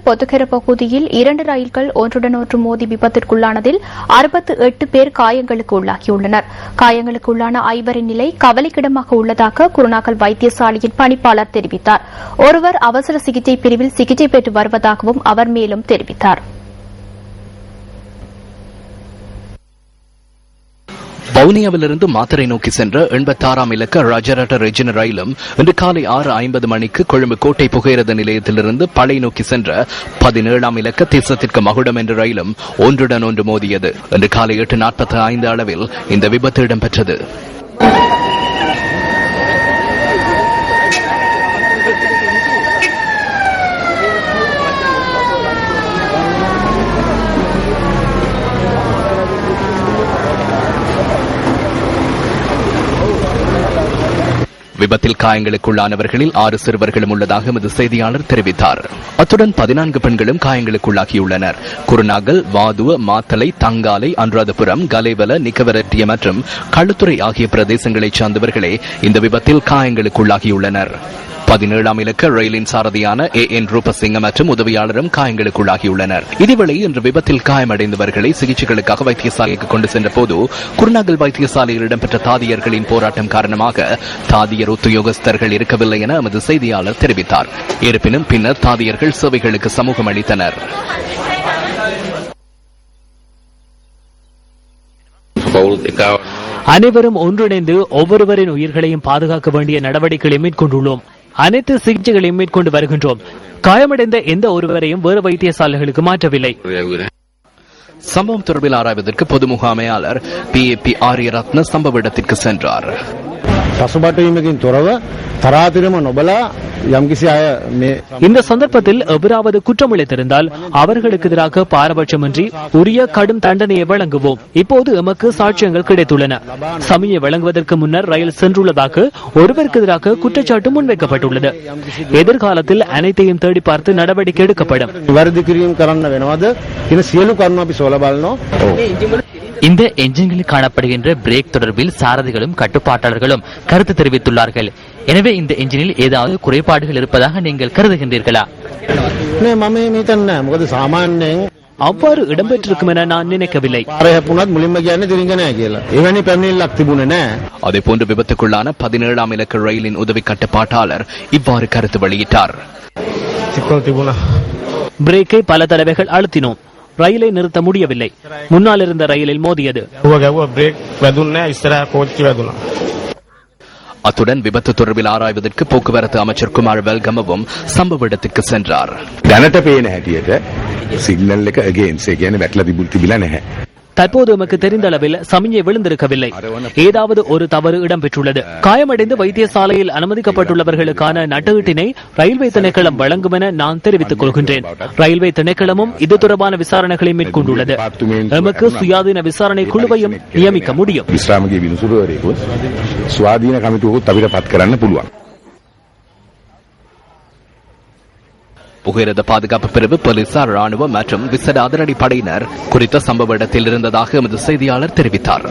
குருநாகல் பொத்துக்கெர பகுதியில் இரண்டு ரயில்கள் ஒன்றுடன் ஒன்று மோதி விபத்திற்குள்ளானதில் அறுபத்து எட்டு பேர் காயங்களுக்கு உள்ளாகியுள்ளனர். காயங்களுக்குள்ளான ஐவரின் நிலை கவலைக்கிடமாக உள்ளதாக குருநாகல் வைத்தியசாலையின் பணிப்பாளர் தெரிவித்தார். ஒருவர் அவசர சிகிச்சை பிரிவில் சிகிச்சை பெற்று வருவதாகவும் அவர் மேலும் தெரிவித்தார். வவுனியாவிலிருந்து மாத்தரை நோக்கி சென்ற எண்பத்தாறாம் இலக்க ராஜராட்ட ரெஜின ரயிலும் இன்று காலை ஆறு ஐம்பது மணிக்கு கொழும்பு கோட்டை புகையிரத நிலையத்திலிருந்து பழை நோக்கி சென்ற பதினேழாம் இலக்க தேசத்திற்கு மகுடம் என்ற ரயிலும் ஒன்றுடன் ஒன்று மோதியது. இன்று காலை எட்டு நாற்பத்தி ஐந்து அளவில் இந்த விபத்து இடம்பெற்றது. விபத்தில் காயங்களுக்குள்ளானவர்களில் ஆறு சிறுவர்களும் உள்ளதாக எமது செய்தியாளர் தெரிவித்தார். அத்துடன் பதினான்கு பெண்களும் காயங்களுக்குள்ளாகியுள்ளனர். குருநாகல் வாதுவ மாத்தலை தங்காலை அனுராதபுரம் கலைவல நிக்கவரட்டிய மற்றும் களுத்துறை ஆகிய பிரதேசங்களைச் சார்ந்தவர்களே இந்த விபத்தில் காயங்களுக்குள்ளாகியுள்ளனர். பதினேழாம் இலக்க ரயிலின் சாரதியான ஏ என் ரூபசிங்க மற்றும் உதவியாளரும் காயங்களுக்குள்ளாகியுள்ளனர். இதேவேளை இன்று விபத்தில் காயமடைந்தவர்களை சிகிச்சைகளுக்காக வைத்தியசாலைக்கு கொண்டு சென்ற போது குருநாகல் வைத்தியசாலையில் இடம்பெற்ற தாதியர்களின் போராட்டம் காரணமாக தாதியர் உத்தியோகஸ்தர்கள் இருக்கவில்லை என எமது செய்தியாளர் தெரிவித்தார். இருப்பினும் பின்னர் தாதியர்கள் சேவைகளுக்கு சமூகம் அளித்தனர். அனைவரும் ஒன்றிணைந்து ஒவ்வொருவரின் உயிர்களையும் பாதுகாக்க வேண்டிய நடவடிக்கைகளை மேற்கொண்டுள்ளோம். அனைத்து சிகிச்சைகளையும் மேற்கொண்டு வருகின்றோம். காயமடைந்த எந்த ஒருவரையும் வேறு வைத்தியசாலைகளுக்கு மாற்றவில்லை. சம்பவம் தொடர்பில் ஆராய்வதற்கு பொது முகாமையாளர் பி ஏ பி ஆரியரத்ன சம்பவ இடத்திற்கு சென்றார். පසුබටවීමකින් තොරව තරාතිරම නොබලා යම්කිසි අය මේ இந்த சந்தர்ப்பத்தில் எவராவது குற்றம் இழைத்திருந்தால் அவர்களுக்கு எதிராக பாரபட்சமின்றி உரிய கடும் தண்டனையை வழங்குவோம் இப்போது எமக்கு சாட்சியங்கள் கிடைத்துள்ளன சமய வழங்குவதற்கு முன்னர் ரயில் சென்றுள்ளதாக ஒருவருக்கு எதிராக குற்றச்சாட்டு முன்வைக்கப்பட்டுள்ளது எதிர்காலத்தில் அனைத்தையும் தேடி பார்த்து நடவடிக்கை எடுக்கப்படும் இந்த எஞ்சின்களில் காணப்படுகின்ற பிரேக் தொடர்பில் சாரதிகளும் கட்டுப்பாட்டாளர்களும் கருத்து தெரிவித்துள்ளார்கள். எனவே இந்த என்ஜினில் ஏதாவது குறைபாடுகள் இருப்பதாக நீங்கள் கருதுகின்றீர்களா? அவ்வாறு இடம்பெற்றிருக்கும் என நான் நினைக்கவில்லை. அதே போன்று விபத்துக்குள்ளான பதினேழாம் இலக்க ரயிலின் உதவி கட்டுப்பாட்டாளர் இவ்வாறு கருத்து வெளியிட்டார். பிரேக்கை பல தடவைகள் அழுத்தினோம். ரயிலை நிறுத்த முடியவில்லை. முன்னால் இருந்த ரயிலில் மோதியது. அத்துடன் விபத்து தொடர்பில் ஆராய்வதற்கு போக்குவரத்து அமைச்சர் குமார் வெல்கமவும் சம்பவ இடத்துக்கு சென்றார். தற்போது எமக்கு தெரிந்த அளவில் சமிஞ்சை விழுந்திருக்கவில்லை. ஏதாவது ஒரு தவறு இடம்பெற்றுள்ளது. காயமடைந்து வைத்தியசாலையில் அனுமதிக்கப்பட்டுள்ளவர்களுக்கான நட்டஈட்டினை ரயில்வே திணைக்களம் வழங்கும் என நான் தெரிவித்துக் கொள்கின்றேன். ரயில்வே திணைக்களமும் இது தொடர்பான விசாரணைகளை மேற்கொண்டுள்ளது. எமக்கு சுயாதீன விசாரணை குழுவையும் நியமிக்க முடியும். புகையிரத பாதுகாப்பு பிரிவு போலீசார் ராணுவம் மற்றும் விசேட அதிரடி படையினர் குறித்த சம்பவ இடத்தில் இருந்ததாக எமது செய்தியாளர் தெரிவித்தார்.